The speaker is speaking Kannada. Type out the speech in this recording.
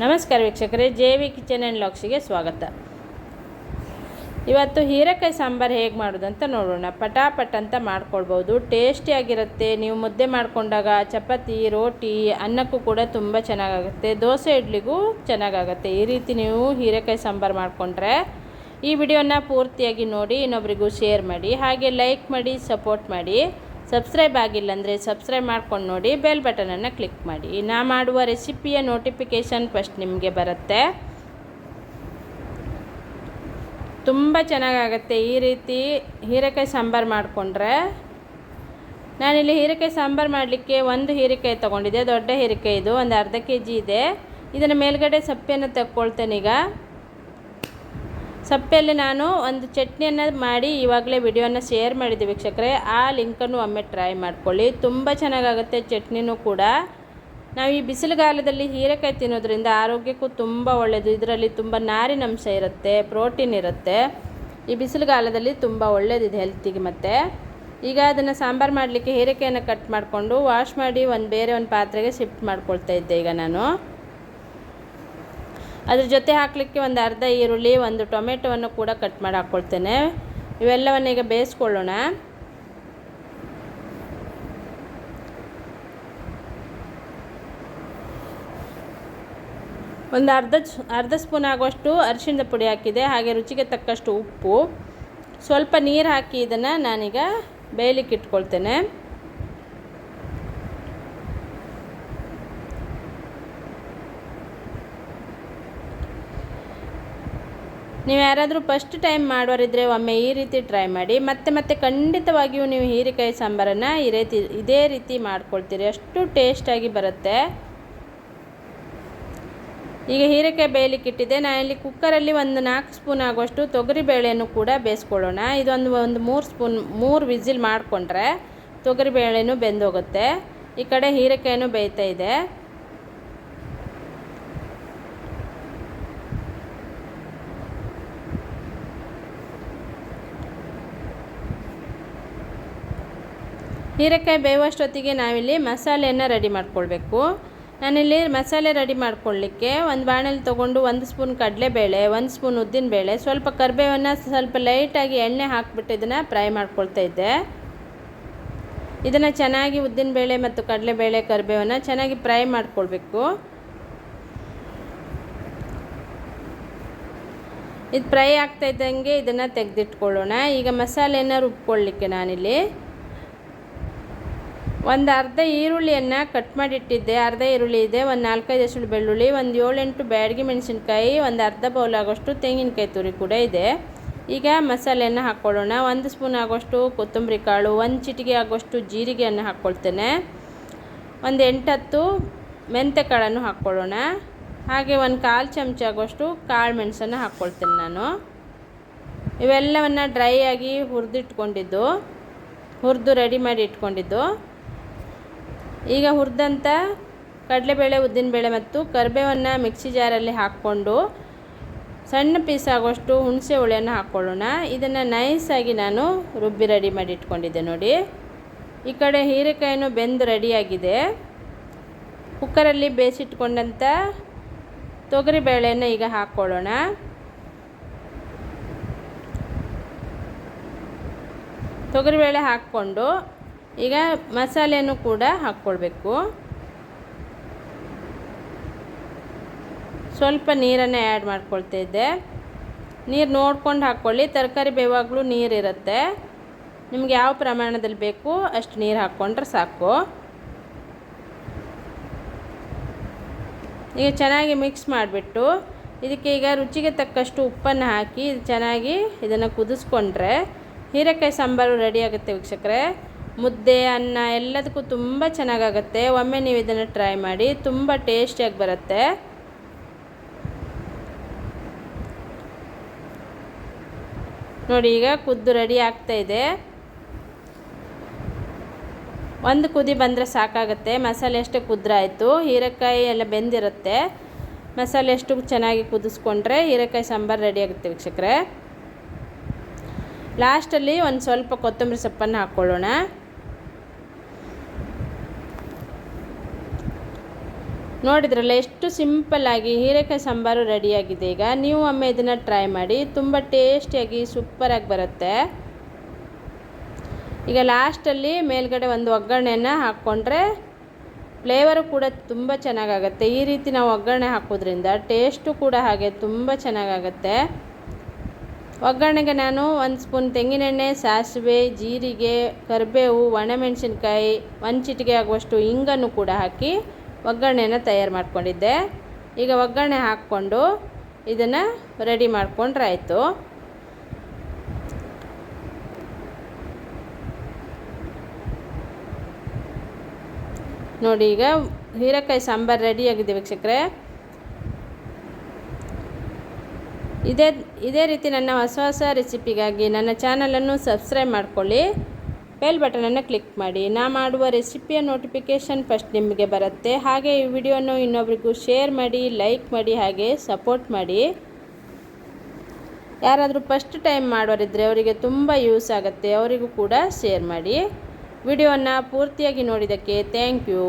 ನಮಸ್ಕಾರ ವೀಕ್ಷಕರೇ ಜೆ ವಿ ಕಿಚನ್ ಆ್ಯಂಡ್ ಲಾಕ್ಸಿಗೆ ಸ್ವಾಗತ. ಇವತ್ತು ಹೀರೆಕಾಯಿ ಸಾಂಬಾರು ಹೇಗೆ ಮಾಡೋದು ಅಂತ ನೋಡೋಣ. ಪಟಾಪಟ್ ಅಂತ ಮಾಡ್ಕೊಳ್ಬೋದು. ಟೇಸ್ಟಿಯಾಗಿರುತ್ತೆ ನೀವು ಮುದ್ದೆ ಮಾಡಿಕೊಂಡಾಗ ಚಪಾತಿ, ರೋಟಿ, ಅನ್ನಕ್ಕೂ ಕೂಡ ತುಂಬ ಚೆನ್ನಾಗಾಗುತ್ತೆ. ದೋಸೆ ಇಡ್ಲಿಗೂ ಚೆನ್ನಾಗಾಗುತ್ತೆ. ಈ ರೀತಿ ನೀವು ಹೀರೆಕಾಯಿ ಸಾಂಬಾರು ಮಾಡಿಕೊಂಡ್ರೆ ಈ ವಿಡಿಯೋನ ಪೂರ್ತಿಯಾಗಿ ನೋಡಿ ಇನ್ನೊಬ್ರಿಗೂ ಶೇರ್ ಮಾಡಿ, ಹಾಗೆ ಲೈಕ್ ಮಾಡಿ, ಸಪೋರ್ಟ್ ಮಾಡಿ. ಸಬ್ಸ್ಕ್ರೈಬ್ ಆಗಿಲ್ಲ ಅಂದರೆ ಸಬ್ಸ್ಕ್ರೈಬ್ ಮಾಡ್ಕೊಂಡು ನೋಡಿ ಬೆಲ್ ಬಟನನ್ನು ಕ್ಲಿಕ್ ಮಾಡಿ. ನಾ ಮಾಡುವ ರೆಸಿಪಿಯ ನೋಟಿಫಿಕೇಷನ್ ಫಸ್ಟ್ ನಿಮಗೆ ಬರುತ್ತೆ. ತುಂಬ ಚೆನ್ನಾಗಾಗತ್ತೆ ಈ ರೀತಿ ಹೀರೆಕಾಯಿ ಸಾಂಬಾರು ಮಾಡಿಕೊಂಡ್ರೆ. ನಾನಿಲ್ಲಿ ಹೀರೆಕಾಯಿ ಸಾಂಬಾರು ಮಾಡಲಿಕ್ಕೆ ಒಂದು ಹೀರೆಕಾಯಿ ತೊಗೊಂಡಿದ್ದೆ, ದೊಡ್ಡ ಹೀರೆಕಾಯಿ ಇದು, ಒಂದು ಅರ್ಧ ಕೆ ಜಿ ಇದೆ. ಇದನ್ನು ಮೇಲ್ಗಡೆ ಸಪ್ಪೆಯನ್ನು ತಗೊಳ್ತೇನೆ ಈಗ. ಸಪ್ಪೆಯಲ್ಲಿ ನಾನು ಒಂದು ಚಟ್ನಿಯನ್ನು ಮಾಡಿ ಇವಾಗಲೇ ವಿಡಿಯೋನ ಶೇರ್ ಮಾಡಿದ್ದೆ ವೀಕ್ಷಕರೇ. ಆ ಲಿಂಕನ್ನು ಒಮ್ಮೆ ಟ್ರೈ ಮಾಡ್ಕೊಳ್ಳಿ. ತುಂಬ ಚೆನ್ನಾಗಾಗುತ್ತೆ ಚಟ್ನಿನೂ ಕೂಡ. ನಾವು ಈ ಬಿಸಿಲುಗಾಲದಲ್ಲಿ ಹೀರೆಕಾಯಿ ತಿನ್ನೋದ್ರಿಂದ ಆರೋಗ್ಯಕ್ಕೂ ತುಂಬ ಒಳ್ಳೆಯದು ಇದರಲ್ಲಿ ತುಂಬ ನಾರಿನಂಶ ಇರುತ್ತೆ, ಪ್ರೋಟೀನ್ ಇರುತ್ತೆ. ಈ ಬಿಸಿಲುಗಾಲದಲ್ಲಿ ತುಂಬ ಒಳ್ಳೆಯದಿದೆ ಹೆಲ್ತಿಗೆ ಮತ್ತು. ಈಗ ಅದನ್ನು ಸಾಂಬಾರು ಮಾಡಲಿಕ್ಕೆ ಹೀರೆಕಾಯನ್ನು ಕಟ್ ಮಾಡಿಕೊಂಡು, ವಾಶ್ ಮಾಡಿ ಒಂದು ಬೇರೆ ಒಂದು ಪಾತ್ರೆಗೆ ಶಿಫ್ಟ್ ಮಾಡ್ಕೊಳ್ತಾ ಇದ್ದೆ ಈಗ ನಾನು. ಅದ್ರ ಜೊತೆ ಹಾಕಲಿಕ್ಕೆ ಒಂದು ಅರ್ಧ ಈರುಳ್ಳಿ, ಒಂದು ಟೊಮೆಟೊವನ್ನು ಕೂಡ ಕಟ್ ಮಾಡಿ ಹಾಕ್ಕೊಳ್ತೇನೆ. ಇವೆಲ್ಲವನ್ನು ಈಗ ಬೇಯಿಸ್ಕೊಳ್ಳೋಣ. ಒಂದು ಅರ್ಧ ಅರ್ಧ ಸ್ಪೂನ್ ಆಗುವಷ್ಟು ಅರಿಶಿನದ ಪುಡಿ ಹಾಕಿದೆ, ಹಾಗೆ ರುಚಿಗೆ ತಕ್ಕಷ್ಟು ಉಪ್ಪು. ಸ್ವಲ್ಪ ನೀರು ಹಾಕಿ ಇದನ್ನು ನಾನೀಗ ಬೇಯಲಿಕ್ಕೆ ಇಟ್ಕೊಳ್ತೇನೆ. ನೀವು ಯಾರಾದರೂ ಫಸ್ಟ್ ಟೈಮ್ ಮಾಡೋರಿದ್ರೆ ಒಮ್ಮೆ ಈ ರೀತಿ ಟ್ರೈ ಮಾಡಿ, ಮತ್ತೆ ಮತ್ತೆ ಖಂಡಿತವಾಗಿಯೂ ನೀವು ಹೀರೆಕಾಯಿ ಸಾಂಬಾರನ್ನು ಈ ರೀತಿ, ಇದೇ ರೀತಿ ಮಾಡ್ಕೊಳ್ತೀರಿ. ಅಷ್ಟು ಟೇಸ್ಟಾಗಿ ಬರುತ್ತೆ. ಈಗ ಹೀರೆಕಾಯಿ ಬೇಯಲಿಕ್ಕೆ ಇಟ್ಟಿದ್ದೆ. ನಾನಿಲ್ಲಿ ಕುಕ್ಕರಲ್ಲಿ ಒಂದು ನಾಲ್ಕು ಸ್ಪೂನ್ ಆಗುವಷ್ಟು ತೊಗರಿ ಬೇಳೆಯನ್ನು ಕೂಡ ಬೇಯಿಸ್ಕೊಳ್ಳೋಣ. ಇದೊಂದು ಒಂದು ಮೂರು ಸ್ಪೂನ್ ಮೂರು ವಿಝಿಲ್ ಮಾಡಿಕೊಂಡ್ರೆ ತೊಗರಿ ಬೇಳೆನೂ ಬೆಂದೋಗುತ್ತೆ. ಈ ಕಡೆ ಹೀರೆಕಾಯಿನೂ ಬೇಯ್ತಾ ಇದೆ. ಹೀರೆಕಾಯಿ ಬೇಯುವಷ್ಟೊತ್ತಿಗೆ ನಾವಿಲ್ಲಿ ಮಸಾಲೆಯನ್ನು ರೆಡಿ ಮಾಡ್ಕೊಳ್ಬೇಕು. ನಾನಿಲ್ಲಿ ಮಸಾಲೆ ರೆಡಿ ಮಾಡ್ಕೊಳ್ಳಿಕ್ಕೆ ಒಂದು ಬಾಣಲಿ ತೊಗೊಂಡು ಒಂದು ಸ್ಪೂನ್ ಕಡಲೆಬೇಳೆ, ಒಂದು ಸ್ಪೂನ್ ಉದ್ದಿನಬೇಳೆ, ಸ್ವಲ್ಪ ಕರಿಬೇವನ್ನು ಸ್ವಲ್ಪ ಲೈಟಾಗಿ ಎಣ್ಣೆ ಹಾಕ್ಬಿಟ್ಟು ಇದನ್ನು ಫ್ರೈ ಮಾಡ್ಕೊಳ್ತಾ ಇದ್ದೆ. ಇದನ್ನು ಚೆನ್ನಾಗಿ ಉದ್ದಿನಬೇಳೆ ಮತ್ತು ಕಡಲೆಬೇಳೆ ಕರಿಬೇವನ್ನು ಚೆನ್ನಾಗಿ ಫ್ರೈ ಮಾಡ್ಕೊಳ್ಬೇಕು. ಇದು ಫ್ರೈ ಆಗ್ತಾ ಇದ್ದಂಗೆ ಇದನ್ನು ತೆಗೆದಿಟ್ಕೊಳ್ಳೋಣ. ಈಗ ಮಸಾಲೆಯನ್ನು ರುಬ್ಕೊಳ್ಳಿಕ್ಕೆ ನಾನಿಲ್ಲಿ ಒಂದು ಅರ್ಧ ಈರುಳ್ಳಿಯನ್ನು ಕಟ್ ಮಾಡಿಟ್ಟಿದ್ದೆ, ಅರ್ಧ ಈರುಳ್ಳಿ ಇದೆ, ಒಂದು ನಾಲ್ಕೈದು ಹಸಿಳು ಬೆಳ್ಳುಳ್ಳಿ, ಒಂದು ಏಳೆಂಟು ಬ್ಯಾಡಗಿ ಮೆಣಸಿನ್ಕಾಯಿ, ಒಂದು ಅರ್ಧ ಬೌಲ್ ಆಗೋಷ್ಟು ತೆಂಗಿನಕಾಯಿ ತುರಿ ಕೂಡ ಇದೆ. ಈಗ ಮಸಾಲೆಯನ್ನು ಹಾಕ್ಕೊಳ್ಳೋಣ ಒಂದು ಸ್ಪೂನ್ ಆಗೋಷ್ಟು ಕೊತ್ತಂಬರಿ ಕಾಳು, ಒಂದು ಚಿಟಿಕೆ ಆಗೋಷ್ಟು ಜೀರಿಗೆಯನ್ನು ಹಾಕ್ಕೊಳ್ತೇನೆ ಒಂದು ಎಂಟತ್ತು ಮೆಂತೆ ಕಾಳನ್ನು ಹಾಕ್ಕೊಳ್ಳೋಣ ಹಾಗೆ ಒಂದು ಕಾಲು ಚಮಚ ಆಗೋಷ್ಟು ಕಾಳು ಮೆಣಸನ್ನು ಹಾಕ್ಕೊಳ್ತೇನೆ ನಾನು. ಇವೆಲ್ಲವನ್ನು ಡ್ರೈ ಆಗಿ ಹುರಿದಿಟ್ಕೊಂಡಿದ್ದು, ಹುರಿದು ರೆಡಿ ಮಾಡಿ ಇಟ್ಕೊಂಡಿದ್ದು. ಈಗ ಹುರಿದಂಥ ಕಡಲೆಬೇಳೆ, ಉದ್ದಿನಬೇಳೆ ಮತ್ತು ಕರಿಬೇವನ್ನು ಮಿಕ್ಸಿ ಜಾರಲ್ಲಿ ಹಾಕ್ಕೊಂಡು ಸಣ್ಣ ಪೀಸ್ ಆಗೋಷ್ಟು ಹುಣಸೆ ಹುಳಿಯನ್ನು ಹಾಕ್ಕೊಳ್ಳೋಣ ಇದನ್ನು ನೈಸಾಗಿ ನಾನು ರುಬ್ಬಿ ರೆಡಿ ಮಾಡಿ ಇಟ್ಕೊಂಡಿದ್ದೆ ನೋಡಿ. ಈ ಕಡೆ ಹೀರೆಕಾಯಿನೂ ಬೆಂದು ರೆಡಿಯಾಗಿದೆ ಕುಕ್ಕರಲ್ಲಿ ಬೇಯಿಸಿಟ್ಕೊಂಡಂಥ ತೊಗರಿ ಬೇಳೆಯನ್ನು ಈಗ ಹಾಕ್ಕೊಳ್ಳೋಣ ತೊಗರಿಬೇಳೆ ಹಾಕ್ಕೊಂಡು ಈಗ ಮಸಾಲೆಯನ್ನು ಕೂಡ ಹಾಕ್ಕೊಳ್ಬೇಕು. ಸ್ವಲ್ಪ ನೀರನ್ನು ಆ್ಯಡ್ ಮಾಡ್ಕೊಳ್ತಾ ಇದ್ದೆ. ನೀರು ನೋಡ್ಕೊಂಡು ಹಾಕ್ಕೊಳ್ಳಿ. ತರಕಾರಿ ಬೇವಾಗಲೂ ನೀರಿರುತ್ತೆ. ನಿಮ್ಗೆ ಯಾವ ಪ್ರಮಾಣದಲ್ಲಿ ಬೇಕು ಅಷ್ಟು ನೀರು ಹಾಕ್ಕೊಂಡ್ರೆ ಸಾಕು. ಈಗ ಚೆನ್ನಾಗಿ ಮಿಕ್ಸ್ ಮಾಡಿಬಿಟ್ಟು ಇದಕ್ಕೆ ಈಗ ರುಚಿಗೆ ತಕ್ಕಷ್ಟು ಉಪ್ಪನ್ನು ಹಾಕಿ ಚೆನ್ನಾಗಿ ಇದನ್ನು ಕುದಿಸ್ಕೊಂಡ್ರೆ ಹೀರೆಕಾಯಿ ಸಾಂಬಾರು ರೆಡಿ ಆಗುತ್ತೆ ವೀಕ್ಷಕರೇ. ಮುದ್ದೆ, ಅನ್ನ ಎಲ್ಲದಕ್ಕೂ ತುಂಬ ಚೆನ್ನಾಗಾಗತ್ತೆ. ಒಮ್ಮೆ ನೀವು ಇದನ್ನು ಟ್ರೈ ಮಾಡಿ ತುಂಬ ಟೇಸ್ಟಿಯಾಗಿ ಬರುತ್ತೆ. ನೋಡಿ, ಈಗ ಕುದ್ದು ರೆಡಿ ಆಗ್ತಾ ಇದೆ. ಒಂದು ಕುದಿ ಬಂದರೆ ಸಾಕಾಗುತ್ತೆ. ಮಸಾಲೆ ಎಷ್ಟು ಕುದ್ರಾಯಿತು. ಹೀರೆಕಾಯಿ ಎಲ್ಲ ಬೆಂದಿರುತ್ತೆ. ಮಸಾಲೆ ಎಷ್ಟು ಚೆನ್ನಾಗಿ ಕುದಿಸ್ಕೊಂಡ್ರೆ ಹೀರೆಕಾಯಿ ಸಾಂಬಾರು ರೆಡಿ ಆಗುತ್ತೆ ವೀಕ್ಷಕರೇ. ಲಾಸ್ಟಲ್ಲಿ ಒಂದು ಸ್ವಲ್ಪ ಕೊತ್ತಂಬರಿ ಸೊಪ್ಪನ್ನು ಹಾಕ್ಕೊಳ್ಳೋಣ ನೋಡಿದ್ರಲ್ಲ, ಎಷ್ಟು ಸಿಂಪಲ್ಲಾಗಿ ಹೀರೆಕಾಯಿ ಸಾಂಬಾರು ರೆಡಿಯಾಗಿದೆ. ಈಗ ನೀವು ಒಮ್ಮೆ ಇದನ್ನು ಟ್ರೈ ಮಾಡಿ, ತುಂಬ ಟೇಸ್ಟಿಯಾಗಿ ಸೂಪರಾಗಿ ಬರುತ್ತೆ. ಈಗ ಲಾಸ್ಟಲ್ಲಿ ಮೇಲ್ಗಡೆ ಒಂದು ಒಗ್ಗರಣೆಯನ್ನು ಹಾಕ್ಕೊಂಡ್ರೆ ಫ್ಲೇವರು ಕೂಡ ತುಂಬ ಚೆನ್ನಾಗಾಗತ್ತೆ. ಈ ರೀತಿ ನಾವು ಒಗ್ಗರಣೆ ಹಾಕೋದ್ರಿಂದ ಟೇಸ್ಟು ಕೂಡ ಹಾಗೆ ತುಂಬ ಚೆನ್ನಾಗಾಗತ್ತೆ. ಒಗ್ಗರಣೆಗೆ ನಾನು ಒಂದು ಸ್ಪೂನ್ ತೆಂಗಿನೆಣ್ಣೆ, ಸಾಸಿವೆ, ಜೀರಿಗೆ, ಕರಿಬೇವು ಒಣಮೆಣಸಿನ್ಕಾಯಿ ಒಂದು ಚಿಟಿಕೆ ಆಗುವಷ್ಟು ಇಂಗನ್ನು ಕೂಡ ಹಾಕಿ ಒಗ್ಗರಣೆಯನ್ನು ತಯಾರು ಮಾಡ್ಕೊಂಡಿದ್ದೆ. ಈಗ ಒಗ್ಗರಣೆ ಹಾಕ್ಕೊಂಡು ಇದನ್ನು ರೆಡಿ ಮಾಡಿಕೊಂಡ್ರೆ ಆಯಿತು ನೋಡಿ ಈಗ ಹೀರೆಕಾಯಿ ಸಾಂಬಾರು ರೆಡಿಯಾಗಿದೆ ವೀಕ್ಷಕರೇ. ಇದೇ ಇದೇ ರೀತಿ ನನ್ನ ಹೊಸ ಹೊಸ ರೆಸಿಪಿಗಾಗಿ ನನ್ನ ಚಾನಲನ್ನು ಸಬ್ಸ್ಕ್ರೈಬ್ ಮಾಡ್ಕೊಳ್ಳಿ. ಬೆಲ್ ಬಟನನ್ನು ಕ್ಲಿಕ್ ಮಾಡಿ. ನಾ ಮಾಡುವ ರೆಸಿಪಿಯ ನೋಟಿಫಿಕೇಷನ್ ಫಸ್ಟ್ ನಿಮಗೆ ಬರುತ್ತೆ. ಹಾಗೆ ಈ ವಿಡಿಯೋನು ಇನ್ನೊಬ್ರಿಗೂ ಶೇರ್ ಮಾಡಿ, ಲೈಕ್ ಮಾಡಿ, ಹಾಗೆ ಸಪೋರ್ಟ್ ಮಾಡಿ. ಯಾರಾದರೂ ಫಸ್ಟ್ ಟೈಮ್ ಮಾಡೋರಿದ್ದರೆ ಅವರಿಗೆ ತುಂಬ ಯೂಸ್ ಆಗುತ್ತೆ. ಅವರಿಗೂ ಕೂಡ ಶೇರ್ ಮಾಡಿ. ವಿಡಿಯೋನ ಪೂರ್ತಿಯಾಗಿ ನೋಡಿದ್ದಕ್ಕೆ ಥ್ಯಾಂಕ್ ಯು.